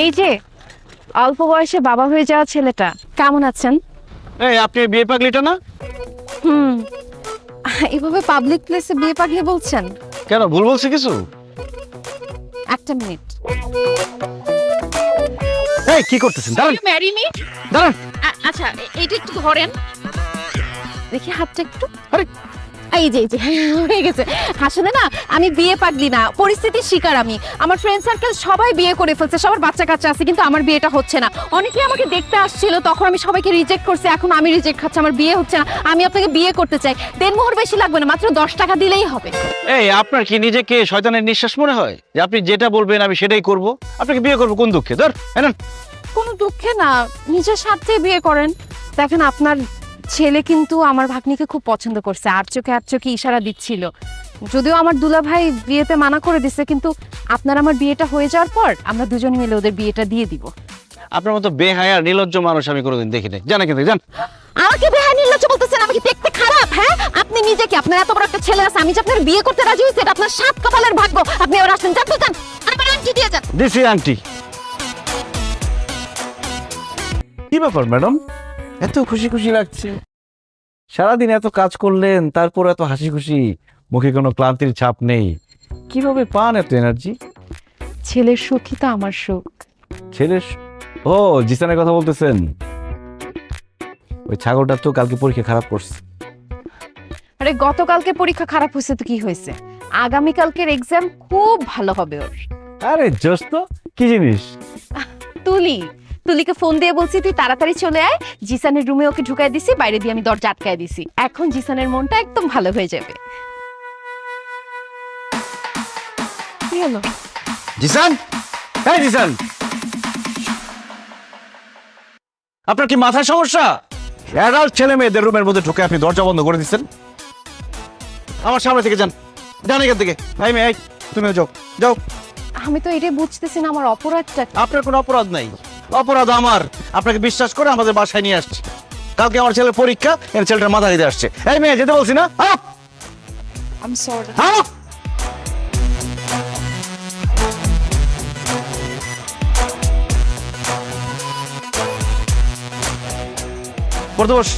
এই যে অল্প বয়সে বাবা হয়ে যাওয়া ছেলেটা কেমন আছেন? এই আপনি বিয়ে পাগলিটা না? হুম এভাবে পাবলিক প্লেসে বিয়ে পাগলি বলছেন? কেন ভুল বলছি কিছু? একটা মিনিট। এই কি করতেছেন? দাঁড়ান। ম্যারি মি দাঁড়ান। আচ্ছা এইটা একটু ধরেন। দেখি হাতটা একটু। আরে এই যে এই যে হয়ে গেছে। আসলে না আমি বিয়ে পাগলি না পরিস্থিতির শিকার আমি। আমার ফ্রেন্ড সার্কেল সবাই বিয়ে করে ফেলছে সবার বাচ্চা কাচ্চা আছে কিন্তু আমার বিয়েটা হচ্ছে না। অনেকে আমাকে দেখতে আসছিল তখন আমি সবাইকে রিজেক্ট করছি এখন আমি রিজেক্ট খাচ্ছি আমার বিয়ে হচ্ছে না আমি আপনাকে বিয়ে করতে চাই। দেড় মোহর বেশি লাগবে না মাত্র দশ টাকা দিলেই হবে। এই আপনার কি নিজেকে শয়তানের নিঃশ্বাস মনে হয়? যে আপনি যেটা বলবেন আমি সেটাই করব। আপনাকে বিয়ে করব কোন দুঃখে? ধর কোনো দুঃখে না নিজের স্বার্থে বিয়ে করেন। দেখেন আপনার ছেলে কিন্তু আমার ভাগ্নিকে খুব পছন্দ করছে আর চোখে আর চোখে ইশারা দিচ্ছিল। যদিও আমার দুলা ভাই বিয়েতে মানা করে দিছে কিন্তু আপনার আমার বিয়েটা হয়ে যাওয়ার পর আমরা দুজন মিলে ওদের বিয়েটা দিয়ে দিব। আপনার মতো বেহায়া নির্লজ্জ মানুষ আমি কোনোদিন দেখি নাই জানা কিন্তু জান আমাকে বেহাই নির্লজ্জ বলতেছেন আমাকে দেখতে খারাপ হ্যাঁ? আপনি নিজে কি আপনার এত বড় একটা ছেলে আছে আমি যে আপনার বিয়ে করতে রাজি হয়েছি এটা আপনার সাত কপালের ভাগ্য। আপনি এবার আসেন যান তো যান। আমার আংটি দিয়ে যান। দিছি আংটি কি ব্যাপার ম্যাডাম এত খুশি খুশি লাগছে। সারাদিন এত কাজ করলেন তারপর এত হাসি খুশি মুখে কোনো ক্লান্তির ছাপ নেই। কীভাবে পান এত এনার্জি ছেলের সুখই তো আমার সুখ। ছেলের ও জিসানের কথা বলতেছেন? ওই ছাগলটা তো কালকে পরীক্ষা খারাপ করছে। আরে গতকালকে পরীক্ষা খারাপ হয়েছে তো কি হয়েছে? আগামীকালকের এক্সাম খুব ভালো হবে ওর। আরে জোস তো কি জিনিস? তুলি। তুলিকে ফোন দিয়ে বলছি তুই তাড়াতাড়ি চলে আয় জিসানের রুমে ওকে ঢুকাই দিছি বাইরে দিয়ে আমি দরজা আটকায় দিছি। এখন জিসানের মনটা একদম ভালো হয়ে যাবে। কি হলো? জিসান? জিসান! আপনার কি মাথায় সমস্যা? অ্যাডাল্ট ছেলে মেয়েদের রুমের মধ্যে ঢুকে আপনি দরজা বন্ধ করে দিচ্ছেন? আমার সামনে থেকে যান। যান এখান থেকে। এই মেয়ে তুমিও যাও। যাও। আমি তো এটাই বুঝতেছি না আমার অপরাধটা। আপনার কোনো অপরাধ নাই। অপরাধ আমার আপনাকে বিশ্বাস করে আমাদের বাসায় নিয়ে আসছি কালকে আমার ছেলের পরীক্ষা এর ছেলেটার মাথা দিতে আসছে এই মেয়ে যেতে বলছি না! I'm sorry. আপ! পড়তে বস